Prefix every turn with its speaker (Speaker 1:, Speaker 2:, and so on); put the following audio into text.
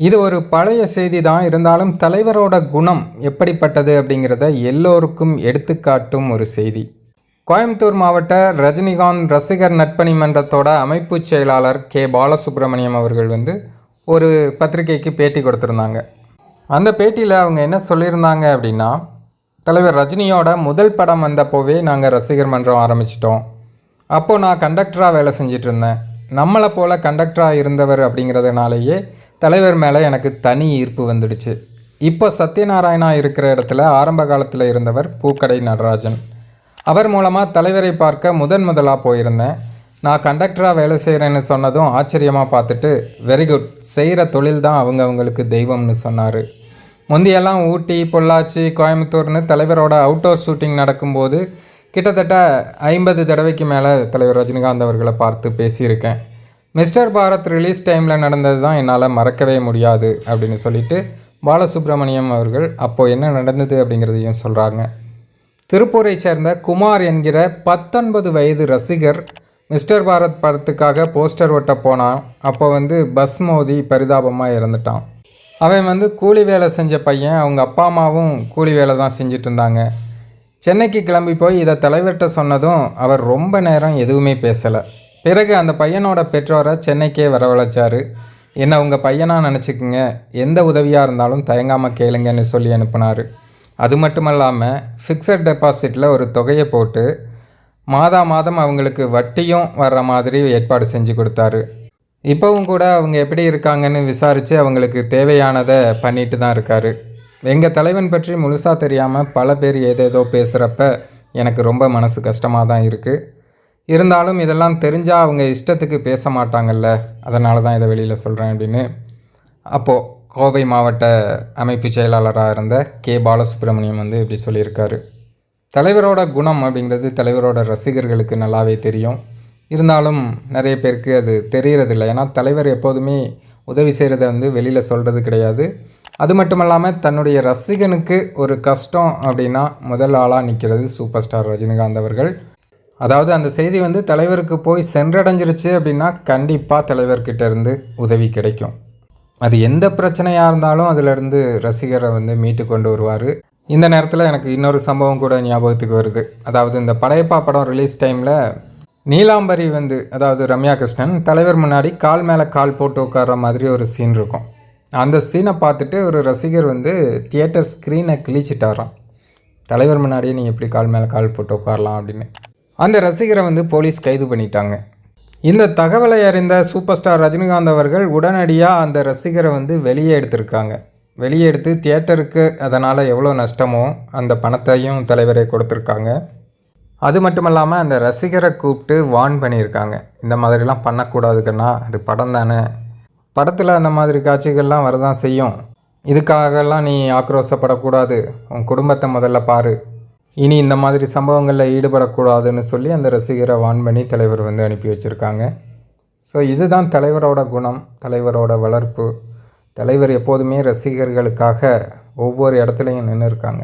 Speaker 1: இது ஒரு பழைய செய்தி தான் இருந்தாலும் தலைவரோட குணம் எப்படிப்பட்டது அப்படிங்கிறத எல்லோருக்கும் எடுத்துக்காட்டும் ஒரு செய்தி. கோயம்புத்தூர் மாவட்ட ரஜினிகாந்த் ரசிகர் நட்பணி மன்றத்தோட அமைப்பு செயலாளர் கே. பாலசுப்ரமணியம் அவர்கள் வந்து ஒரு பத்திரிகைக்கு பேட்டி கொடுத்துருந்தாங்க. அந்த பேட்டியில் அவங்க என்ன சொல்லியிருந்தாங்க அப்படின்னா தலைவர் ரஜினியோட முதல் படம் வந்தப்போவே நாங்கள் ரசிகர் மன்றம் ஆரம்பிச்சிட்டோம். அப்போது நான் கண்டக்டராக வேலை செஞ்சிட்ருந்தேன் நம்மளை போல் கண்டக்டராக இருந்தவர் அப்படிங்கிறதுனாலேயே தலைவர் மேலே எனக்கு தனி ஈர்ப்பு வந்துடுச்சு. இப்போ சத்யநாராயணா இருக்கிற இடத்துல ஆரம்ப காலத்தில் இருந்தவர் பூக்கடை நடராஜன். அவர் மூலமாக தலைவரை பார்க்க முதன் முதலாக போயிருந்தேன். நான் கண்டக்டராக வேலை செய்கிறேன்னு சொன்னதும் ஆச்சரியமாக பார்த்துட்டு வெரி குட் செய்கிற தொழில் தான் அவங்க அவங்களுக்கு தெய்வம்னு சொன்னார். முந்தியெல்லாம் ஊட்டி பொள்ளாச்சி கோயம்புத்தூர்னு தலைவரோட அவுட்டோர் ஷூட்டிங் நடக்கும்போது கிட்டத்தட்ட ஐம்பது தடவைக்கு மேலே தலைவர் ரஜினிகாந்த் அவர்களை பார்த்து பேசியிருக்கேன். மிஸ்டர் பாரத் ரிலீஸ் டைமில் நடந்தது தான் என்னால் மறக்கவே முடியாது அப்படின்னு சொல்லிட்டு பாலசுப்ரமணியம் அவர்கள் அப்போது என்ன நடந்தது அப்படிங்கிறதையும் சொல்கிறாங்க திருப்பூரை சேர்ந்த குமார் என்கிற பத்தொன்பது வயது ரசிகர் மிஸ்டர் பாரத் படத்துக்காக போஸ்டர் ஒட்ட போனான். அப்போ வந்து பஸ் மோதி பரிதாபமாக இறந்துட்டான். அவன் வந்து கூலி வேலை செஞ்ச பையன் அவங்க அப்பா அம்மாவும் கூலி வேலை தான் செஞ்சிட்டு இருந்தாங்க. சென்னைக்கு கிளம்பி போய் இதை தலைவர்கிட்ட சொன்னதும் அவர் ரொம்ப நேரம் எதுவுமே பேசலை. பிறகு அந்த பையனோட பெற்றோரை சென்னைக்கே வரவழைச்சாரு. என்னை உங்கள் பையனாக நினச்சிக்கோங்க. எந்த உதவியாக இருந்தாலும் தயங்காமல் கேளுங்கன்னு சொல்லி அனுப்புனார். அது மட்டும் இல்லாமல் ஃபிக்ஸட் டெபாசிட்டில் ஒரு தொகையை போட்டு மாதா மாதம் அவங்களுக்கு வட்டியும் வர்ற மாதிரி ஏற்பாடு செஞ்சு கொடுத்தாரு. இப்போவும் கூட அவங்க எப்படி இருக்காங்கன்னு விசாரித்து அவங்களுக்கு தேவையானதை பண்ணிட்டு தான் இருக்காரு. எங்கள் தலைவன் பற்றி முழுசாக தெரியாமல் பல பேர் ஏதேதோ பேசுகிறப்ப எனக்கு ரொம்ப மனசு கஷ்டமாக தான் இருக்குது இருந்தாலும் இதெல்லாம் தெரிஞ்சால் அவங்க இஷ்டத்துக்கு பேச மாட்டாங்கல்ல. அதனால தான் இதை வெளியில் சொல்கிறேன் அப்படின்னு. அப்போது கோவை மாவட்ட அமைப்பு செயலாளராக இருந்த கே. பாலசுப்ரமணியம் வந்து இப்படி சொல்லியிருக்காரு. தலைவரோட குணம் அப்படிங்கிறது தலைவரோட ரசிகர்களுக்கு நல்லாவே தெரியும். இருந்தாலும் நிறைய பேருக்கு அது தெரியறதில்ல. ஏன்னா தலைவர் எப்போதுமே உதவி செய்கிறத வந்து வெளியில் சொல்கிறது கிடையாது. அது மட்டும் இல்லாமல் தன்னுடைய ரசிகனுக்கு ஒரு கஷ்டம் அப்படின்னா முதல் ஆளாக நிற்கிறது சூப்பர் ஸ்டார் ரஜினிகாந்த் அவர்கள். அதாவது அந்த செய்தி வந்து தலைவருக்கு போய் சென்றடைஞ்சிருச்சு அப்படின்னா கண்டிப்பாக தலைவர்கிட்ட இருந்து உதவி கிடைக்கும். அது எந்த பிரச்சனையாக இருந்தாலும் அதிலிருந்து ரசிகரை வந்து மீட்டு கொண்டு வருவார். இந்த நேரத்தில் எனக்கு இன்னொரு சம்பவம் கூட ஞாபகத்துக்கு வருது. அதாவது இந்த படையப்பா படம் ரிலீஸ் டைமில் நீலாம்பரி வந்து அதாவது ரம்யா கிருஷ்ணன் தலைவர் முன்னாடி கால் மேலே கால் போட்டு உட்கார்ற மாதிரி ஒரு சீன் இருக்கும். அந்த சீனை பார்த்துட்டு ஒரு ரசிகர் வந்து தியேட்டர் ஸ்க்ரீனை கிழிச்சிட்டாராம். தலைவர் முன்னாடியே நீ எப்படி கால் மேலே கால் போட்டு உட்காரலாம் அப்படின்னு. அந்த ரசிகரை வந்து போலீஸ் கைது பண்ணிட்டாங்க. இந்த தகவலை அறிந்த சூப்பர் ஸ்டார் ரஜினிகாந்த் அவர்கள் உடனடியாக அந்த ரசிகரை வந்து வெளியே எடுத்திருக்காங்க. வெளியே எடுத்து தியேட்டருக்கு அதனால் எவ்வளோ நஷ்டமோ அந்த பணத்தையும் தலைவரை கொடுத்துருக்காங்க. அது மட்டும் இல்லாமல் அந்த ரசிகரை கூப்பிட்டு வார்ன் பண்ணியிருக்காங்க. இந்த மாதிரிலாம் பண்ணக்கூடாதுக்கண்ணா அது படம் தானே. படத்தில் அந்த மாதிரி காட்சிகள்லாம் வரதான் செய்யும். இதுக்காகலாம் நீ ஆக்ரோஷப்படக்கூடாது. உன் குடும்பத்தை முதல்ல பாரு. இனி இந்த மாதிரி சம்பவங்களில் ஈடுபடக்கூடாதுன்னு சொல்லி அந்த ரசிகரை வான் பண்ணி தலைவர் வந்து அனுப்பி வச்சுருக்காங்க. ஸோ இதுதான் தலைவரோட குணம் தலைவரோட வளர்ப்பு. தலைவர் எப்போதுமே ரசிகர்களுக்காக ஒவ்வொரு இடத்துலையும் நின்று இருக்காங்க